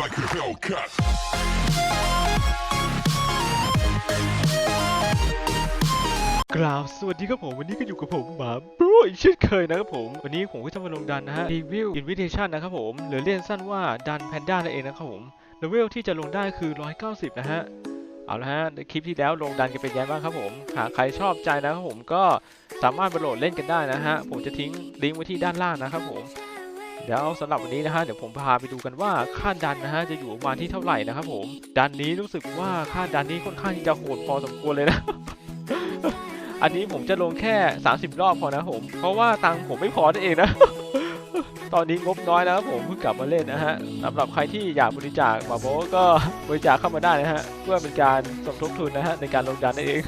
like a Hellcat. กราบสวัสดีครับผม วันนี้ก็อยู่กับผมหมาบรอีกเช่นเคยนะครับผม วันนี้ผมก็จะมาลงดันนะฮะรีวิวอินวิเทชันนะครับผม หรือเรียกสั้นว่าดันแพนด้านั่นเองนะครับผมเลเวลที่จะลงได้คือ 190 นะฮะ เอาละฮะในคลิปที่แล้วลงดันกันเป็นยังไงบ้างครับผม หากใครชอบใจนะครับผมก็สามารถไปโหลดเล่นกันได้นะฮะ ผมจะทิ้งลิงก์ไว้ที่ด้านล่างนะครับผม เดี๋ยวสำหรับวันนี้นะฮะเดี๋ยวผมพาไปดูกันว่าค่าดันนะฮะจะอยู่ประมาณที่เท่าไหร่นะครับผมดันนี้รู้สึกว่าค่าดันนี้ค่อนข้างที่จะโหดพอสมควรเลยนะ อันนี้ผมจะลงแค่ 30 รอบพอนะผม เพราะว่าตังค์ผมไม่พอนั่นเองนะตอนนี้งบน้อยนะครับผมเพิ่งกลับมาเล่นนะฮะสำหรับใครที่อยากบริจาคมาโบก็บริจาคเข้ามาได้นะฮะเพื่อเป็นการสมทบทุนนะฮะในการลงดันนั่นเอง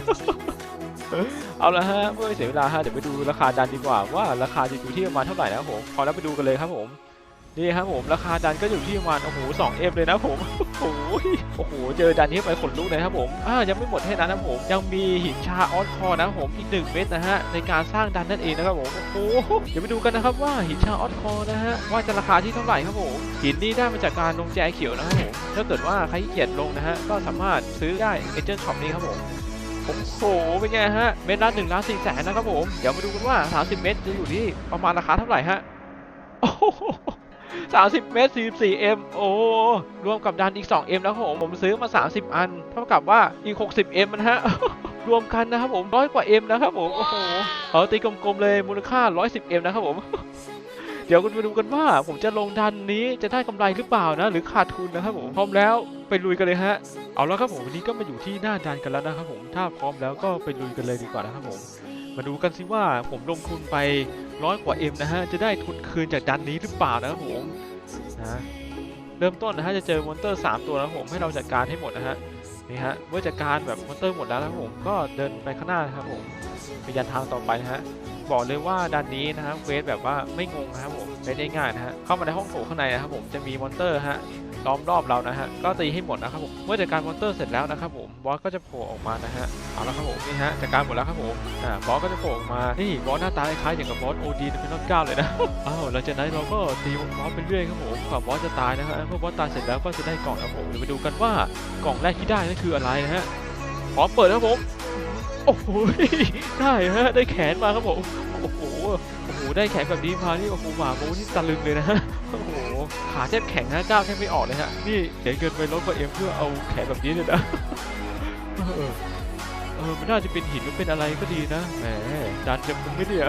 เอาละฮะเพื่อเสียเวลาฮะเดี๋ยวไปดูราคาดันดีกว่าว่าราคาจะอยู่ที่ประมาณเท่าไหร่นะครับผมพอแล้วไปดูกันเลยครับผมนี่ครับผมราคาดันก็อยู่ที่ประมาณโอ้โหสองเอฟเลยนะผมโอ้โหโอ้โหเจอดันนี้ไปขนลุกเลยครับผมอ่ายังไม่หมดแค่นั้นนะผมยังมีหินชาออสคอร์นะผมอีกหนึ่งเม็ดนะฮะในการสร้างดันนั่นเองนะครับผมโอ้โหเดี๋ยวไปดูกันนะครับว่าหินชาออสคอร์นะฮะว่าจะราคาที่เท่าไหร่ครับผมหินนี้ได้มาจากการลงแจเขียวนะครับผมถ้าเกิดว่าใครเกียจลงนะฮะก็สามารถซื้อได้เอเจนต์ช็อปนี้ครับผม โอ้โห เป็นไงฮะ เม็ดละหนึ่งล้านสี่แสนนะครับผม เดี๋ยวมาดูกันว่า 30 เม็ดจะอยู่ที่ประมาณราคาเท่าไหร่ฮะโอ้โหสามสิบเมตรสี่สี่เอ็มโอ้รวมกับดันอีก2เอ็มแล้วครับผมผมซื้อมา30อัน เท่ากับว่าอีก60เอ็มนะฮะรวมกันนะครับผมร้อยกว่าเอ็มนะครับผมโอ้โหเอาตีกลมๆเลยมูลค่า110เอ็มนะครับผมเดี๋ยวคุณมาดูกันว่า ผมจะลงดันนี้จะได้กำไรหรือเปล่านะ หรือขาดทุนนะครับผมพร้อมแล้วไปลุยกันเลยฮะเอาแล้วครับผมวันนี้ก็มาอยู่ที่หน้าดันกันแล้วนะครับผมถ้าพร้อมแล้วก็ไปลุยกันเลยดีกว่านะครับผมมาดูกันสิว่าผมลงทุนไปร้อยกว่าเอ็มนะฮะจะได้ทุนคืนจากดันนี้หรือเปล่านะครับผมนะเริ่มต้นนะฮะจะเจอมอนเตอร์ 3 ตัวนะครับผมให้เราจัดการให้หมดนะฮะนี่ฮะเมื่อจัดการแบบมอนเตอร์หมดแล้วนะครับผมก็เดินไปข้างหน้านะครับผมไปยันทางต่อไปนะฮะ บอกเลยว่าดันนี้นะครับเควสแบบว่าไม่งงนะครับผมไม่ได้ง่ายนะฮะเข้ามาในห้องโถงข้างในนะครับผมจะมีมอนเตอร์ฮะล้อมรอบเรานะฮะก็ตีให้หมดนะครับผมเมื่อจัดการมอนเตอร์เสร็จแล้วนะครับผมบอสก็จะโผล่ออกมานะฮะเอาละครับผมนี่ฮะจัดการหมดแล้วครับผมอ่าบอสก็จะโผล่ออกมานี่บอสหน้าตาคล้ายๆอย่างกับบอสโอดีในพินอตเก้าเลยนะอ้าวหลังจากนั้นเราก็ตีบอสไปเรื่อยครับผมกว่าบอสจะตายนะฮะเมื่อบอสตายเสร็จแล้วก็จะได้กล่องครับผมเดี๋ยวไปดูกันว่ากล่องแรกที่ได้นั่นคืออะไรนะฮะพร้อมเปิดครับผม โอ้โหได้ฮะได้แขนมาครับผมโอ้โหโอ้โหได้แขนแบบนี้มาที่โอ้โหหมาโมนี่ตะลึงเลยนะโอ้โหขาแทบแข็งนะก้าวแทบไม่ออกเลยฮะนี่เดี๋ยวเกินไปรถกว่าเอ็มเพื่อเอาแขนแบบนี้เลยนะ ออเออมันน่าจะเป็นหินหรือเป็นอะไรก็ดีนะแหมดันจะมึงไม่เนี่ย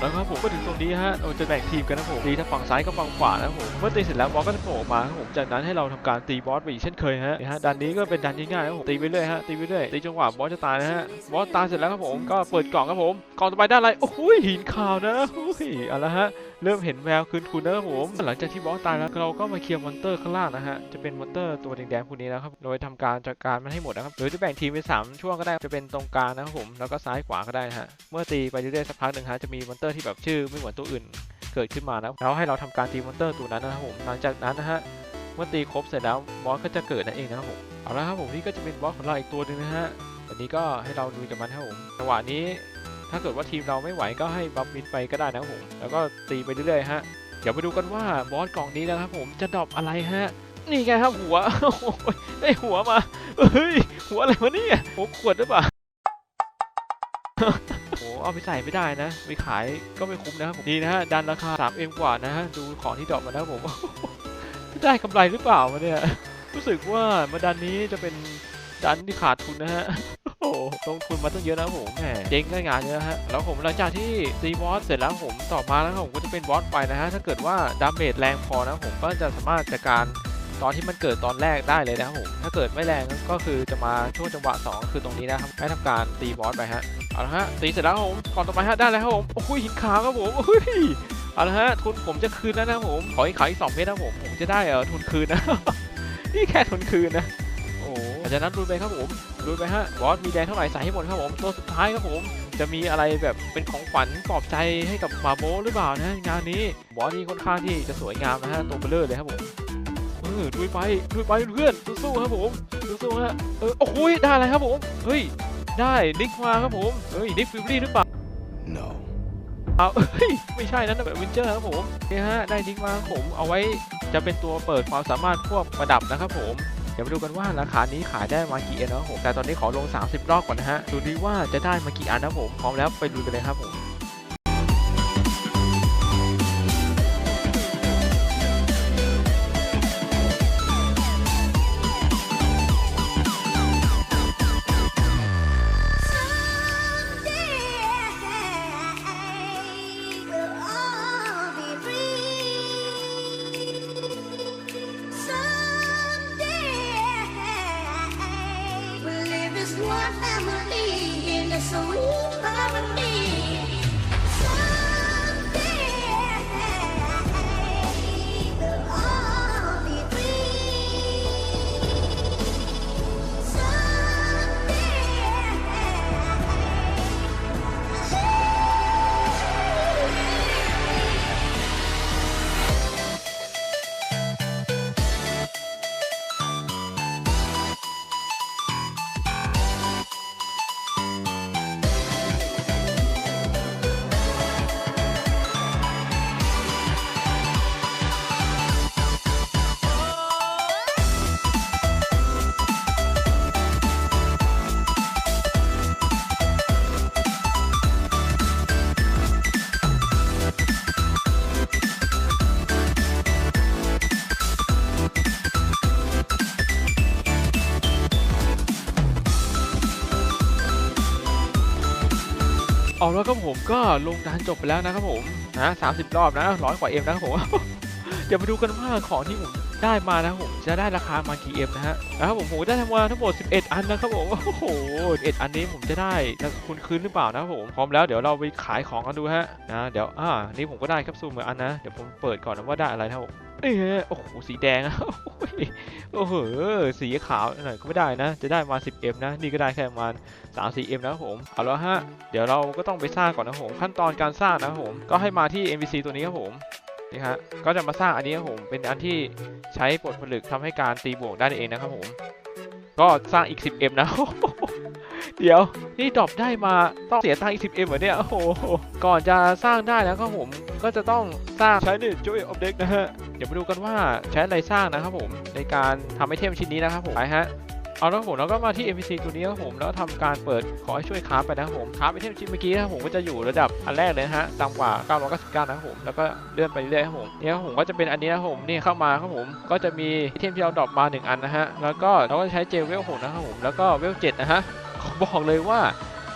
แล้วครับผมก็ถึงตรงนี้ฮะเราจะแบ่งทีมกันนะผมตีทั้งฝั่งซ้ายกับฝั่งขวานะผมเมื่อตีเสร็จแล้วบอสก็จะโผล่ออกมาครับผมจากนั้นให้เราทำการตีบอสไปอีกเช่นเคยฮะนี่ฮะดันนี้ก็เป็นดันง่ายๆนะผมตีไปเรื่อยฮะตีไปเรื่อยตีจนกว่าบอสจะตายนะฮะบอสตายเสร็จแล้วครับผมก็เปิดกล่องครับผมกล่องต่อไปได้อะไรโอ้โหหินขาวนะโอ้ยเอาละฮะ เริ่มเห็นแววคืนทุนนะครับผม หลังจากที่บอสตายแล้วเราก็มาเคลียร์มอนเตอร์ข้างล่างนะฮะ จะเป็นมอนเตอร์ตัวแดงๆพวกนี้นะครับ โดยทำการจัดการมันให้หมดนะครับ หรือจะแบ่งทีมเป็นสามช่วงก็ได้ จะเป็นตรงกลางนะครับผม แล้วก็ซ้ายขวาก็ได้ฮะ เมื่อตีไปเรื่อยๆสักพักหนึ่งฮะ จะมีมอนเตอร์ที่แบบชื่อไม่เหมือนตัวอื่นเกิดขึ้นมานะแล้วให้เราทำการตีมอนเตอร์ตัวนั้นนะครับผม หลังจากนั้นนะฮะ เมื่อตีครบเสร็จแล้วบอสก็จะเกิดนั่นเองนะครับผม เอาละครับผมนี่ก็จะเป็นบอสของเราอีกตัวนึงนะฮะวันนี้ก็ให้เราดูกับมันครับผมจังหวะนี้ ถ้าเกิดว่าทีมเราไม่ไหวก็ให้บัฟมิดไปก็ได้นะครับผม แล้วก็ตีไปเรื่อยๆฮะ เดี๋ยวไปดูกันว่าบอสกล่องนี้นะครับผมจะดรอปอะไรฮะ นี่ไงครับหัวโอ้โหได้หัวมา เฮ้ย หัวอะไรวะเนี่ยหัวขวดหรือเปล่าโอ้เอาไปใส่ไม่ได้นะ ไปขายก็ไม่คุ้มนะครับผมนี่นะฮะ ดันราคา 3M กว่านะฮะ ดูของที่ดรอปมานะครับผมได้กำไรหรือเปล่าวะเนี่ย รู้สึกว่ามาดันนี้จะเป็นดันที่ขาดทุนนะฮะ โอ้โหลงทุนมาตั้งเยอะนะผมแหมเจ๊งได้งานเยอะฮะ แล้วผมหลังจากที่ตีบอสเสร็จแล้วผมต่อมาแล้วผมก็จะเป็นบอสไฟนะฮะ ถ้าเกิดว่าดาเมจแรงพอนะผมก็จะสามารถจัดการตอนที่มันเกิดตอนแรกได้เลยนะครับผม ถ้าเกิดไม่แรงก็คือจะมาช่วงจังหวะ 2 คือตรงนี้นะครับ ให้ทำการตีบอสไปฮะ เอาละฮะ ตีเสร็จแล้วผม ก่อนต่อไปฮะ ได้แล้วครับผม โอ้โหหินขาวครับผมโอ้ยเอาละฮะ ทุนผมจะคืนแล้วนะผม ขออีกขายอีกสองเมตรนะผม ผมจะได้เออทุนคืนนะ นี่แค่ทุนคืนนะ โอ้โหหลังจากนั้นดูไปครับผม ดูไปฮะบอสมีแดงเท่าไหร่ใส่ให้หมดครับผมตัวสุดท้ายครับผม จะมีอะไรแบบเป็นของขวัญปลอบใจให้กับมาโบหรือเปล่านะงานนี้บอสนี่ค่อนข้างที่จะสวยงามนะฮะตัวเบลเลอร์เลยครับผมเออดูไปดูไปเพื่อนสู้ๆครับผมสู้ๆฮะเออโอ้โหได้อะไรครับผมเฮ้ยได้นิกมาครับผมเฮ้ยนิกฟิลลี่หรือเปล่า No. เอาเฮ้ยไม่ใช่นะนั่นแบบวินเจอร์ครับผมนี่ฮะได้ทิ้งมาครับผมเอาไว้จะเป็นตัวเปิดความสามารถพวกประดับนะครับผม เดี๋ยวมาดูกันว่าราคานี้ขายได้มากี่อันนะครับผมแต่ตอนนี้ขอลง 30 รอบก่อนนะฮะดูดีว่าจะได้มากี่อันนะผมพร้อมแล้วไปดูกันเลยครับผม แล้วครับผมก็ลงดันจบไปแล้วนะครับผมนะ30รอบนะร้อยกว่าเอ็มนะครับผมเดี๋ยวมาดูกันว่าของที่ผมได้มานะผมจะได้ราคามากี่เอ็มนะฮะนะครับผมผมได้ทั้งหมดทั้งหมด 11 อันนะครับผมโอ้โห11อันนี้ผมจะได้คุณคืนหรือเปล่านะครับผมพร้อมแล้วเดี๋ยวเราไปขายของกันดูฮะนะเดี๋ยวอ่านี่ผมก็ได้แคปซูลเหมือนอันนะเดี๋ยวผมเปิดก่อนนะว่าได้อะไรนะครับผม เอ้โอ้โห สีแดงอะโอ้โห สีขาวหน่อยก็ไม่ได้นะ จะได้มา 10M นะ นี่ก็ได้แค่ประมาณ 3-4M นะผม เอาแล้วฮะ เดี๋ยวเราก็ต้องไปสร้างก่อนนะผม ขั้นตอนการสร้างนะผม ก็ให้มาที่ NPC ตัวนี้ครับผม นี่ฮะ ก็จะมาสร้างอันนี้ครับผม เป็นอันที่ใช้ปลดผลึกทำให้การตีบวกได้เองนะครับผม ก็สร้างอีก 10M นะ เดี๋ยวนี่ดรอปได้มาต้องเสียตังค์อีก 10M เหรอเนี่ย โอ้โห ก่อนจะสร้างได้แล้วก็ผมก็จะต้องสร้างใช้เน็ต Joy of Deck นะฮะ เดี๋ยวมาดูกันว่าใช้อะไรสร้างนะครับผมในการทำไอเทมชิ้นนี้นะครับผมไปฮะเอาแล้วครับผมแล้วก็มาที่ NPC ตัวนี้ครับผมแล้วทำการเปิดขอให้ช่วยคราฟไปนะครับผมคราฟไอเทมชิ้นเมื่อกี้นะครับผมก็จะอยู่ระดับอันแรกเลยนะฮะต่ำกว่า 999นะครับผมแล้วก็เลื่อนไปเรื่อยๆครับผมเนี่ยครับผมก็จะเป็นอันนี้นะครับผมนี่เข้ามาครับผมก็จะมีไอเทมที่เราดรอปมาหนึ่งอันนะฮะแล้วก็เราก็ใช้เจลเวลหกนะครับผมแล้วก็เวลเจ็ดนะฮะขอ บอกเลยว่า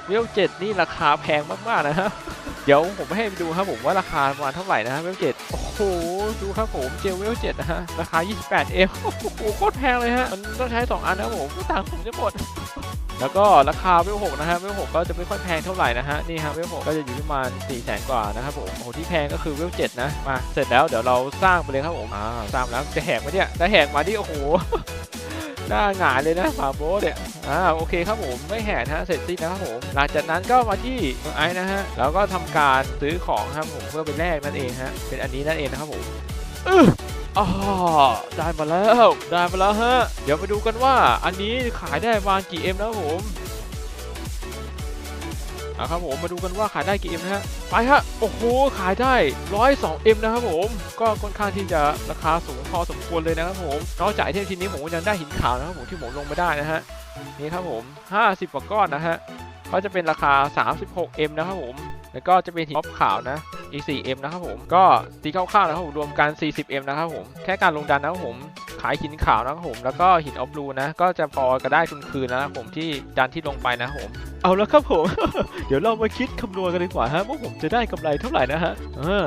เวลเจ็ดนี่ราคาแพงมากๆนะฮะเดี๋ยวผมให้ไปดูครับผมว่าราคาประมาณเท่าไหร่นะฮะเวลเจ็ดโอ้โหดูครับผมเจลเวลเจ็ดนะฮะราคา 28เอมโอ้โหโคตรแพงเลยฮะมันต้องใช้ 2 อันนะผมตังผมจะหมดแล้วก็ราคาเวลหกนะฮะเวลหกก็จะไม่ค่อยแพงเท่าไหร่นะฮะนี่ฮะเวลหกก็จะอยู่ที่ประมาณ4แสนกว่านะครับผมโอ้โหที่แพงก็คือเวลเจ็ดนะมาเสร็จแล้วเดี๋ยวเราสร้างไปเลยครับผมอ่าสร้างแล้วจะแหกมาเนี่ยจะแหกมาดิโอ้โหหน้าหงายเลยนะฝาโบสเนี่ย อ่าโอเคครับผมไม่แห่นะฮะเสร็จสิ้นนะครับผมหลังจากนั้นก็มาที่ไอ้นะฮะแล้วก็ทำการซื้อของครับผมเพื่อไปแลกนั่นเองฮะเป็นอันนี้นั่นเองนะครับผมเอออ๋อได้มาแล้วได้มาแล้วฮะ เดี๋ยวไปดูกันว่าอันนี้ขายได้มากี่เอ็มนะครับผม อะครับผมมาดูกันว่าขายได้กี่เอ็มนะฮะไปฮะโอ้โหขายได้102เอ็มนะครับผมก็ค่อนข้างที่จะราคาสูงพอสมควรเลยนะครับผมนอกจากไอเทมชิ้นนี้ผมยังได้หินขาวนะครับผมที่ผมลงไม่ได้นะฮะนี่ครับผม50กว่าก้อนนะฮะก็จะเป็นราคา 36M นะครับผม แล้วก็จะเป็นหินขาวนะ อีก 4M นะครับผม ก็ตีคร่าวๆนะครับผม รวมกัน 40M นะครับผม แค่การลงดันนะครับผม ขายหินขาวนะครับผม แล้วก็หินออฟลูนะ ก็จะพอก็ได้ทุนคืนนะครับผมที่ดันที่ลงไปนะครับผม เอาแล้วครับผม เดี๋ยวเรามาคิดคำนวณกันดีกว่าฮะว่าผมจะได้กำไรเท่าไหร่นะฮะอ่า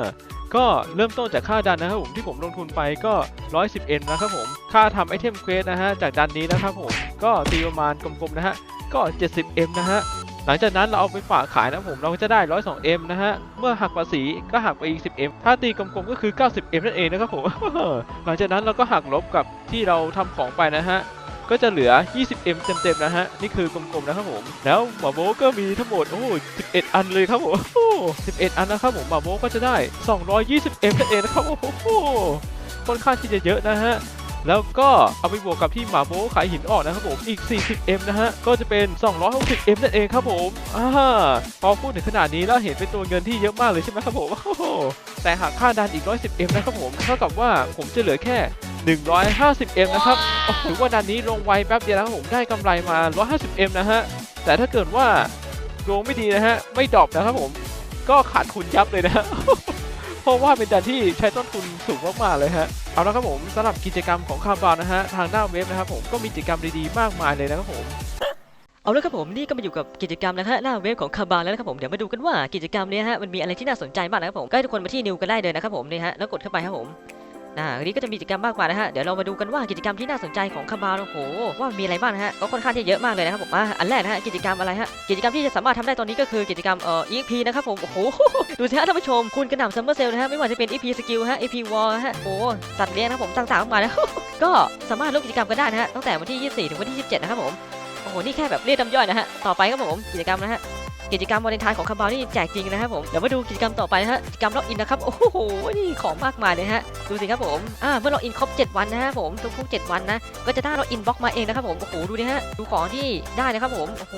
ก็เริ่มต้นจากค่าดันนะครับผมที่ผมลงทุนไปก็ 110M นะครับผม ค่าทำไอเทมเควสนะฮะจากดันนี้นะครับผม ก็ตีประมาณกลมๆนะฮะ ก็ 70M นะฮะ หลังจากนั้นเราเอาไปฝากขายนะผมเราก็จะได้ 102M นะฮะ เมื่อหักภาษีก็หักไปอีก 10M ถ้าตีกลมๆก็คือ 90M นั่นเองนะครับผม หลังจากนั้นเราก็หักลบกับที่เราทำของไปนะฮะ ก็จะเหลือ 20M เต็มๆนะฮะ นี่คือกลมๆนะครับผม แล้วหมาโบก็มีทั้งหมดโอ้โห11 อันเลยครับผมโอ้11 อันนะครับผมหมาโบก็จะได้ 220M นั่นเองนะครับโอ้โหค่อนข้างที่จะเยอะนะฮะ แล้วก็เอาไปบวกกับที่หมาโบขายหินอ่อนนะครับผมอีก 40M นะฮะก็จะเป็น 260M นั่นเองครับผมอ่าพอพูดถึงขนาดนี้แล้วเห็นเป็นตัวเงินที่เยอะมากเลยใช่ไหมครับผมแต่หากค่าดันอีก 110M นะครับผมเท่ากับว่าผมจะเหลือแค่ 150M นะครับถือว่าดันนี้ลงไวแป๊บเดียวนะครับผมได้กำไรมา 150M นะฮะแต่ถ้าเกิดว่าดวงไม่ดีนะฮะไม่ดรอปนะครับผมก็ขาดทุนยับเลยนะฮะเพราะว่าเป็นดันที่ใช้ต้นทุนสูงมากๆเลยฮะ เอาละครับผมสำหรับกิจกรรมของคาบาวนะฮะทางหน้าเว็บนะครับผมก็มีกิจกรรมดีๆมากมายเลยนะครับผมเอาละครับผมนี่ก็มาอยู่กับกิจกรรมนะฮะหน้าเว็บของคาบาแล้วนะครับผมเดี๋ยวมาดูกันว่ากิจกรรมนี้ฮะมันมีอะไรที่น่าสนใจบ้างนะครับผมก็ให้ทุกคนมาที่นิวกันได้เลยนะครับผมนี่ฮะแล้วกดเข้าไปครับผม อ่าวันนี้ก็จะมีกิจกรรมมากมานะฮะ เดี๋ยวเรามาดูกันว่ากิจกรรมที่น่าสนใจของคาบาโอ้โหว่ามีอะไรบ้างนะฮะ ก็ค่อนข้างที่เยอะมากเลยนะครับผมอ่าอันแรกนะฮะกิจกรรมอะไรฮะ กิจกรรมที่จะสามารถทำได้ตอนนี้ก็คือกิจกรรมเอ่อ EP นะครับผม โอ้โห ดูสิฮะท่านผู้ชม คุณกระหน่ำซัมเมอร์เซลนะฮะ ไม่ว่าจะเป็น EP Skill ฮะ EP War ฮะ โอ้สัตว์เลี้ยงนะครับผมต่างๆมากมายนะก็สามารถร่วมกิจกรรมกันได้นะฮะตั้งแต่วันที่ 24 ถึงวันที่ 27 นะครับผม โอ้โห นี่แค่แบบเรียกน้ำย่อยนะฮะ ต่อไปครับผม กิจกรรมนะฮะ กิจกรรมวาเลนไทน์ของคาบาวนี่แจกจริงนะครับผมเดี๋ยวมาดูกิจกรรมต่อไปนะฮะกิจกรรมล็อกอินนะครับโอ้โหนี่ของมากมายเลยฮะดูสิครับผมอ่าเมื่อล็อกอินครบ 7 วันนะฮะผมทุกๆ7วันนะก็จะได้ล็อกอินบล็อกมาเองนะครับผมโอ้โหดูดิฮะดูของที่ได้นะครับผมโอ้โห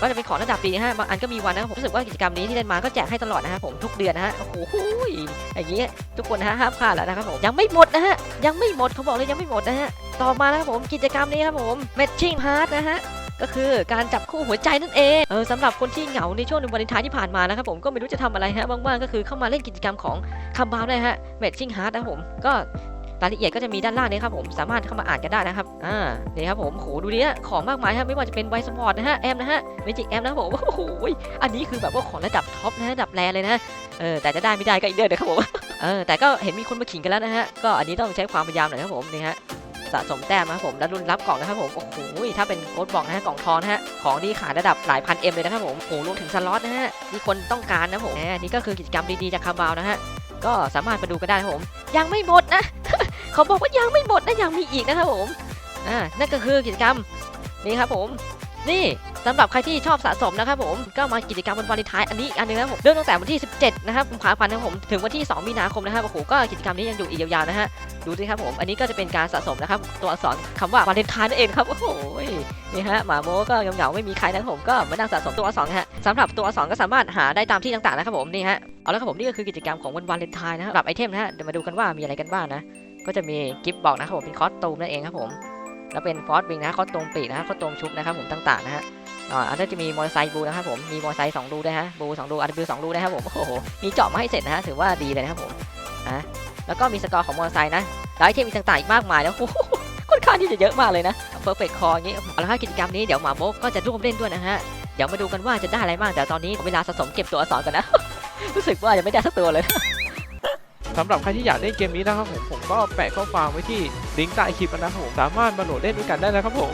ก็จะเป็นของระดับดีนะฮะบางอันก็มีวันนะครับผมรู้สึกว่ากิจกรรมนี้ที่ได้มาก็แจกให้ตลอดนะครับผมทุกเดือนนะฮะโอ้โหอย่างเงี้ยทุกคนนะฮะห้ามพลาดแล้วนะครับผมยังไม่หมดนะฮะยังไม่หมดเขาบอกเลยยังไม่หมดนะฮะต่อมานะครับผมกิจกรรมนี้ครับผม Matching Heart นะฮะ ก็คือการจับคู่หัวใจนั่นเองเออสำหรับคนที่เหงาในช่วงวันวาเลนไทน์ที่ผ่านมานะครับผมก็ไม่รู้จะทำอะไรฮะว่างๆก็คือเข้ามาเล่นกิจกรรมของคัมบาวได้ฮะ Matching Heart นะครับผมก็รายละเอียดก็จะมีด้านล่างนี้ครับผมสามารถเข้ามาอ่านกันได้นะครับอ่านี่ครับผมโหดูดิฮะของมากมายฮะไม่ว่าจะเป็นไวสปอร์ตนะฮะแอมนะฮะเมจิกแอมนะครับผมโอ้โหอันนี้คือแบบว่าของระดับท็อปนะระดับแรเลยนะเออแต่จะได้ไม่ได้ก็อีกเรื่องนะครับผมเออแต่ก็เห็นมีคนมาขิงกันแล้วนะฮะก็อันนี้ต้องใช้ความพยายามหน่อยครับผมนี่ฮะ สะสมแต้มนะครับผมแล้วรุ่นรับกล่องนะครับผมโอ้โหถ้าเป็นโค้ดบอกนะฮะกล่องทองนะฮะของดีขายระดับหลายพันเอ็มเลยนะครับผมโอ้โหรวมถึงสล็อตนะฮะที่คนต้องการนะผมนี่ก็คือกิจกรรมดีๆจากคาบาวนะฮะก็สามารถมาดูกันได้นะครับผม ยังไม่หมดนะเขาบอกว่ายังไม่หมดนะยังมีอีกนะครับผมอ่านั่นก็คือกิจกรรมนี่ครับผม นี่สำหรับใครที่ชอบสะสมนะครับผมก็มากิจกรรมวันวาเลนไทน์อันนี้อีกอันหนึงนะครับผมเริ่มตั้งแต่วันที่ 17 นะครับกุมภาพันธ์นะครับผมถึงวันที่ 2 มีนาคมนะครับโอ้โหก็กิจกรรมนี้ยังอยู่อีกยาวๆนะฮะดูสิครับผมอันนี้ก็จะเป็นการสะสมนะครับตัวอักษรคำว่าวาเลนไทน์นั่นเองครับโอ้โหนี่ฮะหมาโมก็เหงาๆไม่มีใครนะครับผมก็มานั่งสะสมตัวอักษรฮะสำหรับตัวอักษรก็สามารถหาได้ตามที่ต่างๆนะครับผมนี่ฮะเอาละครับผมนี่ก็คือกิจกรรมของวันวาเลนไทน์นะฮะสำหรับไอเทมนะฮะเดี๋ยวมาดูกันว่ามีอะไรกันบ้างนะก็จะมีกิฟต์บอกนะครับผมเป็นคอสตูมนั่นเองครับผม แล้วเป็นฟอสวิงนะคอสตูมปีกนะคอสตูมชุบนะครับผมต่างๆนะฮะอ่าอันนี้จะมีมอเตอร์ไซค์บูนะครับผมมีมอเตอร์ไซค์สองรูด้วยฮะบูสองรูอาร์บิวสองรูนะครับผมโอ้โหมีเจาะมาให้เสร็จนะฮะถือว่าดีเลยนะครับผมอะแล้วก็มีสกอร์ของมอเตอร์ไซค์นะแล้วไอเทมีต่างๆอีกมากมายแล้วโอ้ค่อนข้างที่จะเยอะมากเลยนะเพอร์เฟกต์คออย่างงี้เอาละครับกิจกรรมนี้เดี๋ยวหมาโบกก็จะร่วมเล่นด้วยนะฮะเดี๋ยวมาดูกันว่าจะได้อะไรบ้างแต่ตอนนี้เวลาสะสมเก็บตัวอักษรกันนะรู้สึกว่ายังไม่ได้สักตัวเลย สำหรับใครที่อยากเล่นเกมนี้นะครับผมผมก็แปะข้อความไว้ที่ลิงก์ใต้คลิปนะครับผมสามารถมาโหลดเล่นด้วยกันได้นะครับผม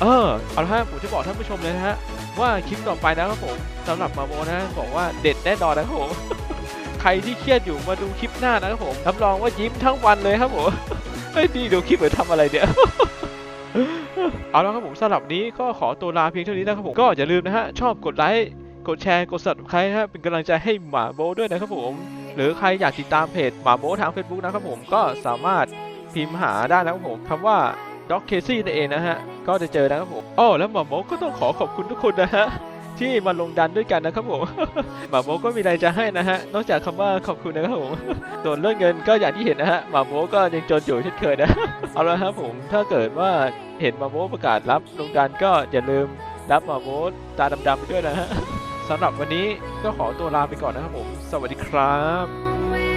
เออเอาละฮะผมจะบอกท่านผู้ชมเลยนะฮะว่าคลิปต่อไปนะครับผมสำหรับมาโมนะบอกว่าเด็ดแน่นอนนะครับผมใครที่เครียดอยู่มาดูคลิปหน้านะครับผมรับรองว่ายิ้มทั้งวันเลยครับผมเฮ้ยดีดูคลิปเหมือนทำอะไรเนี่ยเอาละครับผมสำหรับนี้ก็ขอตัวลาเพียงเท่านี้นะครับผมก็อย่าลืมนะฮะชอบกดไลค์กดแชร์กด subscribe นะฮะเป็นกำลังใจให้หมาโบด้วยนะครับผม หรือใครอยากติดตามเพจหมาโบทาง Facebook นะครับผมก็สามารถพิมพ์หาได้นะครับผมคำว่า Doc Casey นั่นเองนะฮะ ก็จะเจอนะครับผมอ้อแล้วหมาโบก็ต้องขอขอบคุณทุกคนนะฮะที่มาลงดันด้วยกันนะครับผมหมาโบก็มีอะไรจะให้นะฮะ นอกจากคำว่าขอบคุณนะครับผม ส่วนเรื่องเงินก็อย่างที่เห็นนะฮะหมาโบก็ยังจนอยู่เช่นเคยนะ เอาละครับผม ถ้าเกิดว่าเห็นหมาโบประกาศรับลงดันก็อย่าลืมรับหมาโบตาดำๆไปด้วยนะฮะ สำหรับวันนี้ก็ขอตัวลาไปก่อนนะครับผม สวัสดีครับ